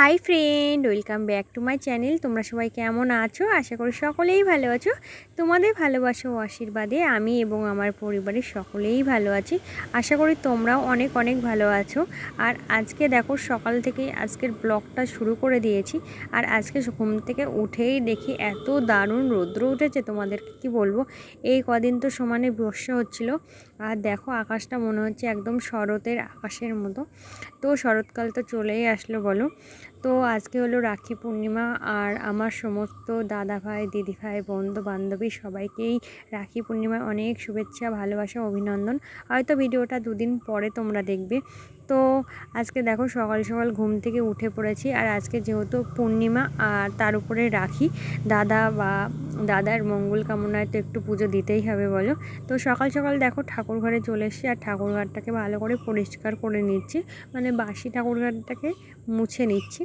Hi friend, welcome back to my channel. তোমরা সবাই কেমন আছো? আশা করি সকলেই ভালো আছো। তোমাদের ভালোবাসা ও আশীর্বাদে আমি এবং আমার পরিবারের সকলেই ভালো আছি। আশা করি তোমরাও অনেক অনেক ভালো আছো। আর আজকে দেখো, সকাল থেকেই আজকের ব্লগটা শুরু করে দিয়েছি। আর আজকে ঘুম থেকে উঠেই দেখি এত দারুণ রৌদ্র উঠেছে। তোমাদেরকে কি বলব? এই কদিন তো সমানে বর্ষা হচ্ছিল। আর দেখো আকাশটা মনে হচ্ছে একদম শরতের আকাশের মতো। তো শরৎকাল তো চলেই আসলো বলো। তো আজকে হলো রাখি পূর্ণিমা আর আমার সমস্ত দাদা ভাই, দিদি ভাই, বন্ধু বান্ধবী সবাইকেই রাখি পূর্ণিমার অনেক শুভেচ্ছা, ভালোবাসা, অভিনন্দন। হয়তো ভিডিওটা দুদিন পরে তোমরা দেখবে। তো আজকে দেখো সকাল সকাল ঘুম থেকে উঠে পড়েছি আর আজকে যেহেতু পূর্ণিমা আর তার উপরে রাখি, দাদা বা দাদার মঙ্গল কামনায় তো একটু পুজো দিতেই হবে বলো। তো সকাল সকাল দেখো ঠাকুর ঘরে চলে এসেছি আর ঠাকুর ঘরটাকে ভালো করে পরিষ্কার করে নিচ্ছি। মানে বাসি ঠাকুর ঘরটাকে মুছে নিচ্ছি।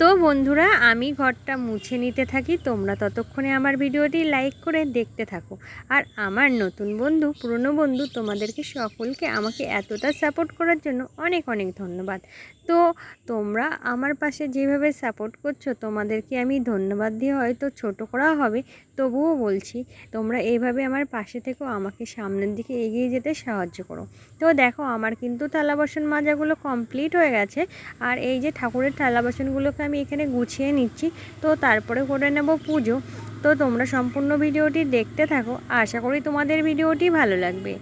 তো বন্ধুরা, আমি ঘরটা মুছে নিতে থাকি। তোমরা ততক্ষণে আমার ভিডিওটি লাইক করে দেখতে থাকো। আর আমার নতুন বন্ধু, পুরনো বন্ধু, তোমাদেরকে সকলকে আমাকে এতটা সাপোর্ট করার জন্য অনেক অনেক ধন্যবাদ। তো তোমরা আমার পাশে যেভাবে সাপোর্ট করছ, তোমাদেরকে আমি ধন্যবাদ দিয়ে হয়তো ছোট করা হবে, তবুও বলছি, তোমরা এইভাবে আমার পাশে থেকেও আমাকে সামনের দিকে এগিয়ে যেতে সাহায্য করো। তো দেখো, আমার কিন্তু থালা বাসন মাজাগুলো কমপ্লিট হয়ে গেছে। আর এই যে ঠাকুরের থালা বাসনগুলোকে আমি এখানে গুছিয়ে নিচ্ছি। তো তারপরে করে নেব পুজো। তো তোমরা সম্পূর্ণ ভিডিওটি দেখতে থাকো। আশা করি তোমাদের ভিডিওটি ভালো লাগবে।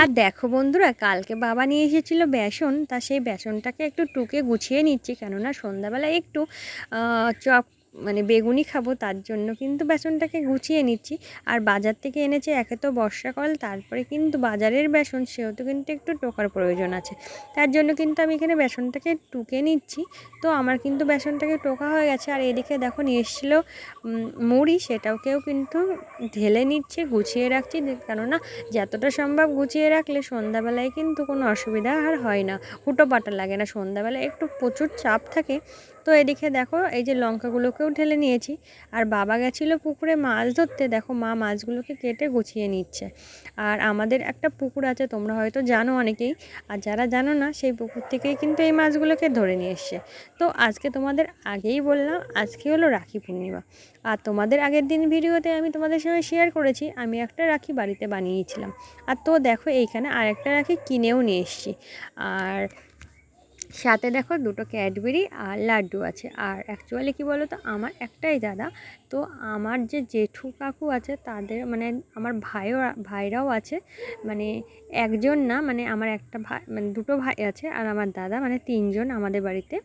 আর দেখো বন্ধুরা, কালকে বাবা নিয়ে এসেছিল বেসন, তা সেই বেসনটাকে একটু টুকে গুছিয়ে নিচ্ছি। কেননা সন্ধ্যাবেলায় একটু চপ মানে বেগুনি খাব তার জন্য কিন্তু বেসনটাকে গুছিয়ে নিচ্ছি। আর বাজার থেকে এনেছে একে তো বর্ষাকাল, তারপরে কিন্তু বাজারের বেসন সেহেতু কিন্তু একটু টোকার প্রয়োজন আছে। তার জন্য কিন্তু আমি এখানে বেসনটাকে টুকে নিচ্ছি। তো আমার কিন্তু বেসনটাকে টোকা হয়ে গেছে। আর এদিকে দেখো নিয়ে এসেছিল মুড়ি, সেটাকেও কিন্তু ঢেলে নিচ্ছে, গুছিয়ে রাখছি। কেননা যতটা সম্ভব গুছিয়ে রাখলে সন্ধ্যাবেলায় কিন্তু কোনো অসুবিধা আর হয় না। হুটো পাটা লাগে না। সন্ধ্যাবেলায় একটু প্রচুর চাপ থাকে। তো এদিকে দেখো এই যে লঙ্কাগুলোকে ওকেও ঠেলে নিয়েছি। আর বাবা গেছিল পুকুরে মাছ ধরতে। দেখো মা মাছগুলোকে কেটে গুছিয়ে নিচ্ছে। আর আমাদের একটা পুকুর আছে, তোমরা হয়তো জানো অনেকেই। আর যারা জানো না, সেই পুকুর থেকেই কিন্তু এই মাছগুলোকে ধরে নিয়ে এসছে। তো আজকে তোমাদের আগেই বললাম, আজকে হলো রাখি পূর্ণিমা। আর তোমাদের আগের দিন ভিডিওতে আমি তোমাদের সঙ্গে শেয়ার করেছি, আমি একটা রাখি বাড়িতে বানিয়েছিলাম। আর তো দেখো, এইখানে আরেকটা রাখি কিনেও নিয়ে এসছি। আর সাথে দেখো দুটো ক্যাডবেরি আর লাড্ডু আছে। আর অ্যাকচুয়ালি কী বলো তো আমার একটাই দাদা। তো আমার যে জেঠু কাকু আছে, তাদের মানে আমার ভাইও, ভাইরাও আছে। মানে একজন না মানে আমার একটা ভাই মানে দুটো ভাই আছে আর আমার দাদা মানে তিনজন আমাদের বাড়িতে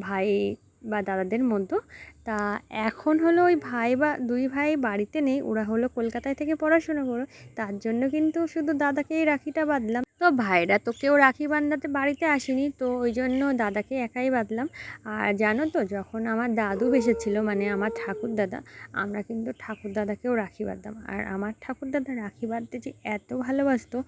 ভাই বা দাদাদের মধ্যে। তা এখন হলো ওই ভাই বা, দুই ভাই বাড়িতে নেই, ওরা হলো কলকাতায় থেকে পড়াশোনা করো। তার জন্য কিন্তু শুধু দাদাকেই রাখিটা বাঁধলাম তো ভাইরা তো কেউ রাখি বান্ধাতে বাড়িতে আসেনি, তো ওই জন্য দাদাকে একাই বাঁধলাম। আর জানো তো, যখন আমার দাদু বেসেছিল মানে আমার ঠাকুর দাদা আমরা কিন্তু ঠাকুর দাদাকেও রাখি বাঁধতাম। আর আমার ঠাকুর দাদা রাখি বাঁধতে যে এত ভালোবাসতো,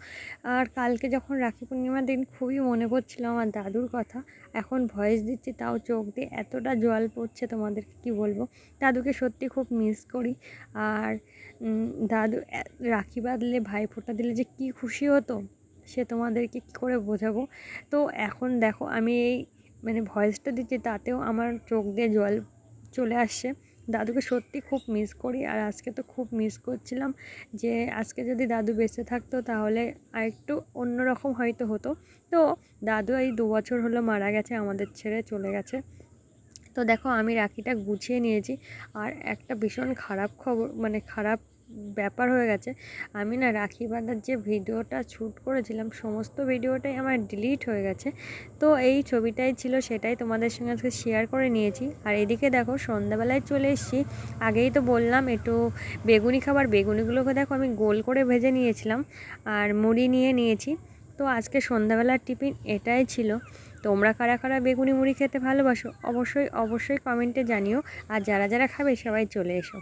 আর কালকে যখন রাখি পূর্ণিমার দিন খুবই মনে পড়ছিল আমার দাদুর কথা, এখন ভয়েস দিচ্ছি, তাও চোখ দিয়ে এতটা জল পড়ছে তোমাদেরকে কি বলব? দাদুকে সত্যি খুব মিস করি। আর দাদু রাখি বাঁধলে ভাই ফোঁটা দিলে যে কী খুশি হতো। সে তোমাদেরকে কী করে বোঝাবো? তো এখন দেখো, আমি এই মানে ভয়েসটা দিচ্ছি, তাতেও আমার চোখ দিয়ে জল চলে আসছে। দাদুকে সত্যি খুব মিস করি, আর আজকে তো খুব মিস করছিলাম যে আজকে যদি দাদু বেঁচে থাকতো তাহলে আর একটু অন্যরকম হয়তো হতো। তো দাদু এই দু বছর হলো মারা গেছে, আমাদের ছেড়ে চলে গেছে। তো দেখো, আমি রাখিটা গুছিয়ে নিয়েছি। আর একটা ভীষণ খারাপ খবর মানে খারাপ ব্যাপার হয়ে গেছে। আমি না রাখি বাঁধার যে ভিডিওটা শ্যুট করেছিলাম, সমস্ত ভিডিওটাই আমার ডিলিট হয়ে গেছে। তো এই ছবিটাই ছিল, সেটাই তোমাদের সঙ্গে আজকে শেয়ার করে নিয়েছি। আর এদিকে দেখো, সন্ধ্যাবেলায় চলে এসেছি। আগেই তো বললাম, একটু বেগুনি খাবার, বেগুনিগুলোকে দেখো আমি গোল করে ভেজে নিয়েছিলাম আর মুড়ি নিয়ে নিয়েছি। তো আজকে সন্ধ্যাবেলার টিফিন এটাই ছিল। তোমরা কারা কারা বেগুনি মুড়ি খেতে ভালোবাসো? অবশ্যই অবশ্যই কমেন্টে জানিও। আর যারা যারা খাবে, সবাই চলে এসো।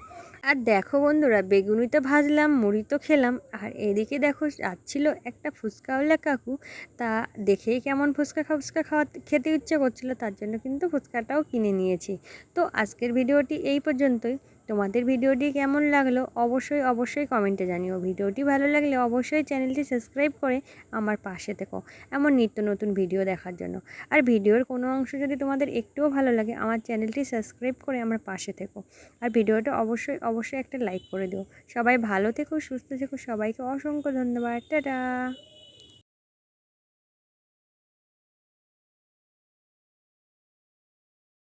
আর দেখো বন্ধুরা, বেগুনি তো ভাজলাম, মুড়ি তো খেলাম। আর এদিকে দেখো, যাচ্ছিল একটা ফুচকাওয়ালা কাকু। তা দেখেই কেমন ফুচকা ফুচকা খাওয়া খেতে ইচ্ছে করছিল। তার জন্য কিন্তু ফুচকাটাও কিনে নিয়েছি। তো আজকের ভিডিওটি এই পর্যন্তই। তোমাদের ভিডিওটি কেমন লাগল অবশ্যই অবশ্যই কমেন্টে জানিও। ভিডিওটি ভালো লাগলে অবশ্যই চ্যানেলটি সাবস্ক্রাইব করে আমার পাশে থেকো এমন নিত্য নতুন ভিডিও দেখার জন্য। আর ভিডিওর কোনো অংশ যদি তোমাদের একটুও ভালো লাগে, আমার চ্যানেলটি সাবস্ক্রাইব করে আমার পাশে থেকো। আর ভিডিওটা অবশ্যই অবশ্যই একটা লাইক করে দিও। সবাই ভালো থেকো, সুস্থ থেকো, সবাইকে অসংখ্য ধন্যবাদ। টাটা!